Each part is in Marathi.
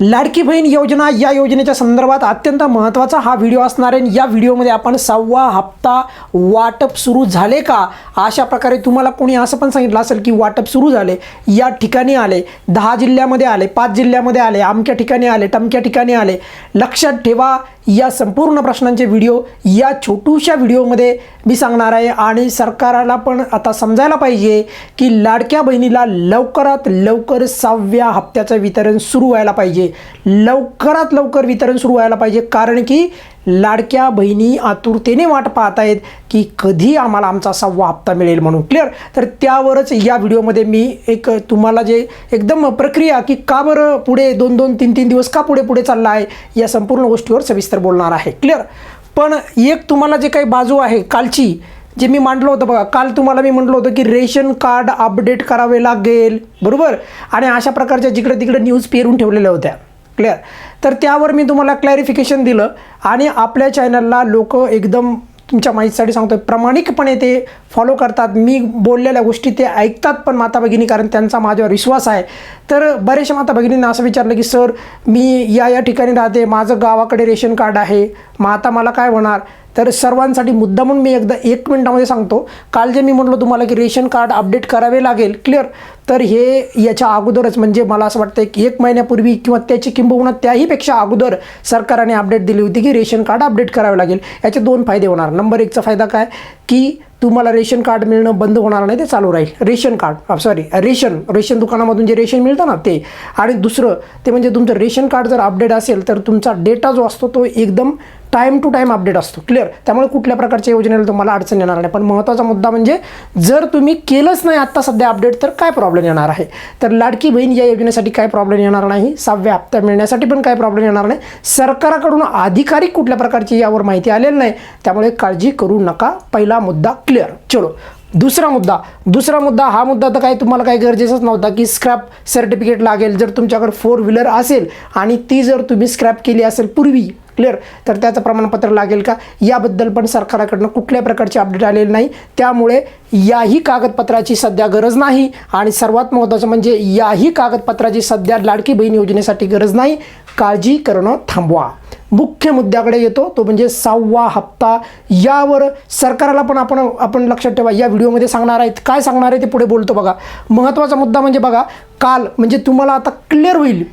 लाडकी बहीण योजना या योजनेच्या संदर्भात अत्यंत महत्त्वाचा हा व्हिडिओ असणार आहे. या व्हिडिओमध्ये आपण सहावा हप्ता वाटप सुरू झाले का? अशा प्रकारे तुम्हाला कोणी असं पण सांगितलं असेल की वाटप सुरू झाले या ठिकाणी आले दहा जिल्ह्यामध्ये आले पाच जिल्ह्यामध्ये आले अमक्या ठिकाणी आले टमक्या ठिकाणी आले. लक्षात ठेवा या संपूर्ण प्रश्नांचे व्हिडिओ या छोटूशा व्हिडिओमध्ये मी सांगणार आहे. आणि सरकाराला पण आता समजायला पाहिजे की लाडक्या बहिणीला लवकरात लवकर सहाव्या हप्त्याचं वितरण सुरू व्हायला पाहिजे. लवकरात लवकर वितरण सुरू व्हायला पाहिजे. कारण की लाडक्या बहिणी आतुरतेने वाट पाहत आहेत की कधी आम्हाला आमचा सहावा हप्ता मिळेल म्हणून. क्लिअर तर त्यावरच या व्हिडिओमध्ये मी एक तुम्हाला जे एकदम प्रक्रिया की का बरं पुढे दोन दोन तीन तीन दिवस का पुढे पुढे चालला आहे या संपूर्ण गोष्टीवर सविस्तर बोलणार आहे. क्लिअर पण एक तुम्हाला जे काही बाजू आहे कालची जे मी मांडलं होतं बघा काल तुम्हाला मी म्हटलं होतं की रेशन कार्ड अपडेट करावे लागेल. बरोबर? आणि अशा प्रकारच्या जिकडे तिकडे न्यूज पेरून ठेवलेल्या होत्या. क्लिअर तर त्यावर मी तुम्हाला क्लॅरिफिकेशन दिलं. आणि आपल्या चॅनलला लोक एकदम तुमच्या माहितीसाठी सांगतो प्रामाणिकपणे ते फॉलो करतात. मी बोललेल्या गोष्टी ते ऐकतात पण माता भगिनी कारण त्यांचा माझ्यावर विश्वास आहे. तर बरेचशा माता भगिनींना असं विचारलं की सर मी या या ठिकाणी राहते. माझं गावाकडे रेशन कार्ड आहे. मग आता मला काय होणार तर सर्वांसाठी मुद्दा म्हणून मी एकदा एक मिनटामध्ये सांगतो. काल जे मी म्हटलं तुम्हाला की रेशन कार्ड अपडेट करावे लागेल क्लिअर तर हे याच्या अगोदरच म्हणजे मला असं वाटतं की एक महिन्यापूर्वी किंवा त्याची किंबहुना त्याहीपेक्षा अगोदर सरकारने अपडेट दिली होती की रेशन कार्ड अपडेट करावे लागेल. याचे दोन फायदे होणार. नंबर एकचा फायदा काय? की तुम्हाला रेशन कार्ड मिळणं बंद होणार नाही ते चालू राहील. Ration card sorry ration ration दुकानामधून जे रेशन मिळतं ना ते. आणि दुसरं ते म्हणजे तुमचं रेशन कार्ड जर अपडेट असेल तर तुमचा डेटा जो असतो तो एकदम टाईम टू टाईम अपडेट असतो. क्लिअर त्यामुळे कुठल्या प्रकारच्या योजनेला तुम्हाला अडचण येणार नाही. पण महत्त्वाचा मुद्दा म्हणजे जर तुम्ही केलंच नाही आत्ता सध्या अपडेट तर काय प्रॉब्लेम येणार आहे? तर लाडकी बहीण या योजनेसाठी काय प्रॉब्लेम येणार नाही? सहाव्या हप्ता मिळण्यासाठी पण काय प्रॉब्लेम येणार नाही? सरकाराकडून आधिकारिक कुठल्या प्रकारची यावर माहिती आलेली नाही? त्यामुळे काळजी करू नका. पहिला मुद्दा क्लिअर चलो. दुसरा मुद्दा. दुसरा मुद्दा हा मुद्दा तर काही तुम्हाला काही गरजेचंच नव्हता की स्क्रॅप सर्टिफिकेट लागेल जर तुमच्याकडे फोर व्हीलर असेल आणि ती जर तुम्ही स्क्रॅप केली असेल पूर्वी क्लिअर तर त्याचं प्रमाणपत्र लागेल का? याबद्दल पण सरकाराकडनं कुठल्या प्रकारचे अपडेट आलेले नाही. त्यामुळे याही कागदपत्राची सध्या गरज नाही. आणि सर्वात महत्त्वाचं म्हणजे याही कागदपत्राची सध्या लाडकी बहीण योजनेसाठी गरज नाही. काळजी करणं थांबवा. मुख्य मुद्द्याकडे येतो. तो म्हणजे सहावा हप्ता. यावर सरकारला पण आपण आपण लक्षात ठेवा या व्हिडिओमध्ये सांगणार आहेत. काय सांगणार आहे ते पुढे बोलतो बघा. महत्त्वाचा मुद्दा म्हणजे बघा काल म्हणजे तुम्हाला आता क्लिअर होईल.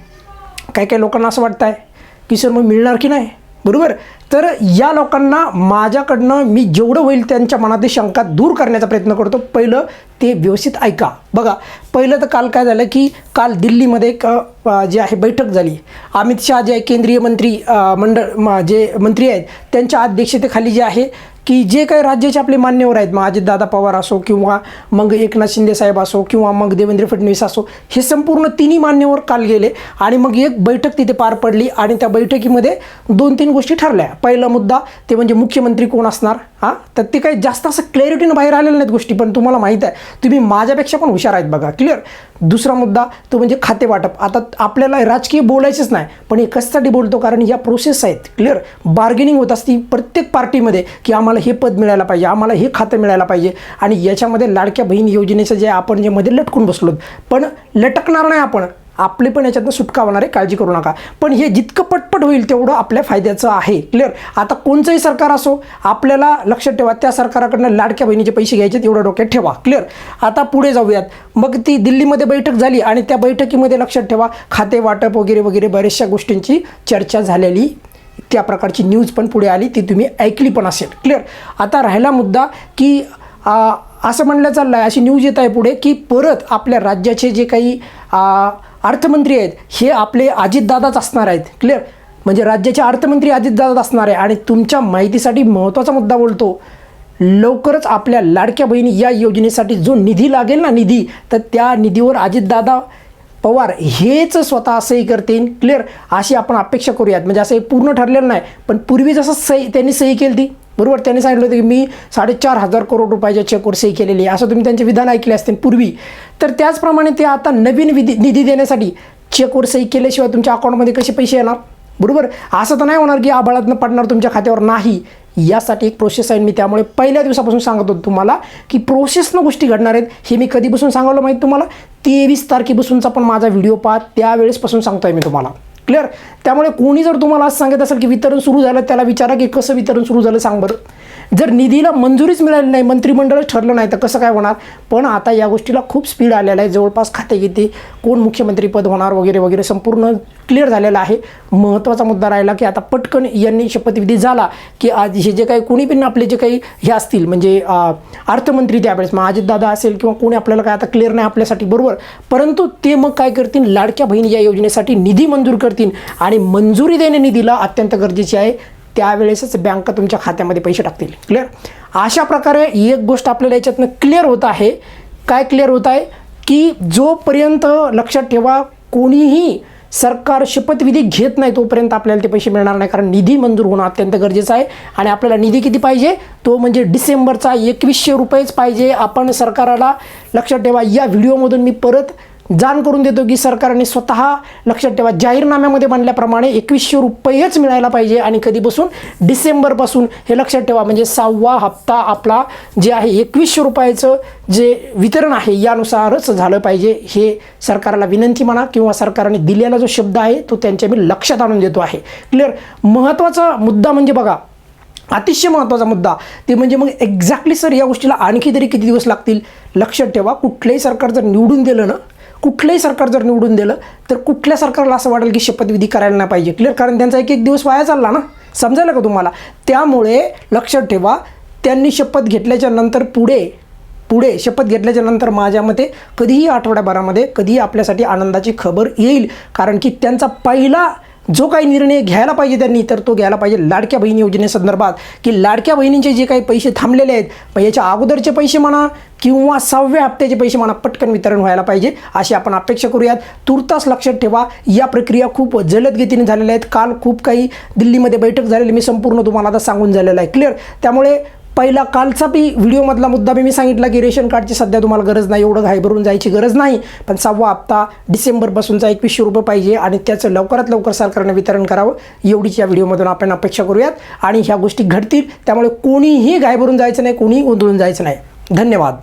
काही काही लोकांना असं वाटतं आहे की सर मग मिळणार की नाही? बरोबर? तर या लोकांना माझ्याकडनं मी जेवढं होईल त्यांच्या मनातील शंका दूर करण्याचा प्रयत्न करतो. पहिलं ते व्यवस्थित ऐका. बघा पहिलं तर काल काय झालं की काल दिल्लीमध्ये एक जे आहे बैठक झाली. अमित शहा जे आहे केंद्रीय मंत्री मंडळ म- जे मंत्री आहेत त्यांच्या अध्यक्षतेखाली जे आहे की जे काही राज्याचे आपले मान्यवर आहेत मग अजितदादा पवार असो किंवा मग एकनाथ शिंदे साहेब असो किंवा मग देवेंद्र फडणवीस असो हे संपूर्ण तिन्ही मान्यवर काल गेले आणि मग एक बैठक तिथे पार पडली आणि त्या बैठकीमध्ये दोन तीन गोष्टी ठरल्या. पहिला मुद्दा ते म्हणजे मुख्यमंत्री कोण असणार? हां? तर ते काही जास्त असं क्लॅरिटीनं बाहेर आलेल्या नाहीत गोष्टी पण तुम्हाला माहीत आहे तुम्ही माझ्यापेक्षा पण हुशार आहेत बघा क्लिअर दुसरा मुद्दा तो म्हणजे खाते वाटप. आता आपल्याला राजकीय बोलायचंच नाही पण हे कशासाठी बोलतो? कारण या प्रोसेस आहेत क्लिअर बार्गेनिंग होत असती प्रत्येक पार्टीमध्ये की आम्हाला हे पद मिळायला पाहिजे आम्हाला हे खातं मिळायला पाहिजे आणि याच्यामध्ये लाडक्या बहीण योजनेचं जे आपण जे मध्ये लटकून बसलो पण लटकणार नाही आपण. आपले पण याच्यातनं सुटका होणार आहे काळजी करू नका. पण हे जितकं पटपट होईल तेवढं आपल्या फायद्याचं आहे. क्लिअर आता कोणचंही सरकार असो आपल्याला लक्षात ठेवा त्या सरकाराकडनं लाडक्या बहिणीचे पैसे घ्यायचे तेवढं डोक्यात ठेवा. क्लिअर आता पुढे जाऊयात. मग ती दिल्लीमध्ये बैठक झाली आणि त्या बैठकीमध्ये लक्षात ठेवा खाते वाटप वगैरे वगैरे बऱ्याचशा गोष्टींची चर्चा झालेली. त्या प्रकारची न्यूज पण पुढे आली ती तुम्ही ऐकली पण असेल. क्लिअर आता राहिला मुद्दा की असं म्हणलं चाललं आहे अशी न्यूज येत आहे पुढे की परत आपल्या राज्याचे जे काही अर्थमंत्री आहेत हे आपले अजितदादाच असणार आहेत. क्लिअर म्हणजे राज्याचे अर्थमंत्री अजितदादाच असणार आहे. आणि तुमच्या माहितीसाठी महत्त्वाचा मुद्दा बोलतो. लवकरच आपल्या लाडक्या बहिणी या योजनेसाठी जो निधी लागेल ना निधी तर त्या निधीवर अजितदादा पवार हेच स्वतः सही करतील. क्लिअर अशी आपण अपेक्षा करूयात. म्हणजे असं हे पूर्ण ठरलेलं नाही. पण पूर्वी जसं सही त्यांनी सही केली ती बरोबर त्यांनी सांगितलं होतं की मी साडेचार हजार करोड रुपयाच्या चेकवर सही केलेली आहे. असं तुम्ही त्यांचे विधान ऐकले असतील पूर्वी. तर त्याचप्रमाणे ते आता नवीन विधी निधी देण्यासाठी चेकवर सही केल्याशिवाय तुमच्या अकाउंटमध्ये कसे पैसे येणार? बरोबर? असं तर नाही होणार की आबाळातनं पडणार तुमच्या खात्यावर नाही. यासाठी एक प्रोसेस आहे मी त्यामुळे पहिल्या दिवसापासून सांगत होतो तुम्हाला की प्रोसेसनं गोष्टी घडणार आहेत हे मी कधीपासून सांगायला माहीत तुम्हाला? तेवीस तारखेपासूनचा पण माझा व्हिडिओ पाहा. त्यावेळेसपासून सांगतोय मी तुम्हाला. क्लिअर त्यामुळे कोणी जर तुम्हाला असं सांगत असेल की वितरण सुरू झालं त्याला विचारा की कसं वितरण सुरू झालं सांग बरं. जर निधीला मंजुरीच मिळाली नाही मंत्रिमंडळच ठरलं नाही तर कसं काय होणार? पण आता या गोष्टीला खूप स्पीड आलेला आहे. जवळपास खाते किती कोण मुख्यमंत्रीपद होणार वगैरे वगैरे संपूर्ण क्लिअर झालेलं आहे. महत्त्वाचा मुद्दा राहिला की आता पटकन यांनी शपथविधी झाला की आज हे जे काही कोणी पण आपले जे काही हे असतील म्हणजे अर्थमंत्री त्यावेळेस मग अजितदादा असेल किंवा कोणी आपल्याला काय आता क्लिअर नाही आपल्यासाठी बरोबर परंतु ते मग काय करतील? लाडक्या बहिणी या योजनेसाठी निधी मंजूर करतील आणि मंजुरी देणे निधीला अत्यंत गरजेची आहे. त्यावेळेसच बँक तुमच्या खात्यामध्ये पैसे टाकतील. क्लिअर अशा प्रकारे एक गोष्ट आपल्याला याच्यातनं क्लिअर होत आहे. काय क्लिअर होत आहे? की जोपर्यंत लक्षात ठेवा कोणीही सरकार शपथविधी घेत नाही तोपर्यंत आपल्याला ते पैसे मिळणार नाही. कारण निधी मंजूर होणं अत्यंत गरजेचं आहे. आणि आपल्याला निधी किती पाहिजे? तो म्हणजे डिसेंबरचा एकवीसशे रुपयेच पाहिजे. आपण सरकाराला लक्षात ठेवा या व्हिडिओमधून मी परत जाण करून देतो की सरकारने स्वतः लक्षात ठेवा जाहीरनाम्यामध्ये म्हणल्याप्रमाणे एकवीसशे रुपयेच मिळायला पाहिजे आणि कधीपासून? डिसेंबरपासून हे लक्षात ठेवा. म्हणजे सहावा हप्ता आपला जे आहे एकवीसशे रुपयाचं जे वितरण आहे यानुसारच झालं पाहिजे हे सरकारला विनंती म्हणा किंवा सरकारने दिलेला जो शब्द आहे तो त्यांच्या मी लक्षात आणून देतो आहे. क्लिअर महत्त्वाचा मुद्दा म्हणजे बघा अतिशय महत्त्वाचा मुद्दा. ते म्हणजे मग एक्झॅक्टली सर या गोष्टीला आणखी तरी किती दिवस लागतील? लक्षात ठेवा कुठलंही सरकार जर निवडून दिलं ना कुठलंही सरकार जर निवडून दिलं तर कुठल्या सरकारला असं वाटेल की शपथविधी करायला नाही पाहिजे? क्लिअर कारण त्यांचा एक एक दिवस वाया चालला ना? समजायला का तुम्हाला? त्यामुळे लक्षात ठेवा त्यांनी शपथ घेतल्याच्या नंतर पुढे पुढे शपथ घेतल्याच्या नंतर माझ्या मते कधीही आठवड्याभरामध्ये कधीही आपल्यासाठी आनंदाची खबर येईल. कारण की त्यांचा पहिला जो काही निर्णय घ्यायला पाहिजे त्यांनी तर तो घ्यायला पाहिजे लाडक्या बहिणी योजनेसंदर्भात. की लाडक्या बहिणींचे जे काही पैसे थांबलेले आहेत मग याच्या अगोदरचे पैसे म्हणा किंवा सहाव्या हप्त्याचे पैसे म्हणा पटकन वितरण व्हायला पाहिजे अशी आपण अपेक्षा करूयात. तुर्तास लक्षात ठेवा या प्रक्रिया खूप जलद गतीने झालेल्या आहेत. काल खूप काही दिल्लीमध्ये बैठक झालेली मी संपूर्ण तुम्हाला आता सांगून झालेलं आहे. क्लिअर त्यामुळे पहिला कालचा बी व्हिडिओमधला मुद्दा मी सांगितला की रेशन कार्डची सध्या तुम्हाला गरज नाही एवढं घाईभरून जायची गरज नाही. पण सहावा हप्ता डिसेंबरपासूनचा एकवीसशे रुपये पाहिजे आणि त्याचं लवकरात लवकर सरकारने वितरण करावं एवढीच या व्हिडिओमधून आपण अपेक्षा करूयात. आणि ह्या गोष्टी घडतील त्यामुळे कोणीही घाईभरून जायचं नाही कोणीही गोंधळून जायचं नाही. धन्यवाद.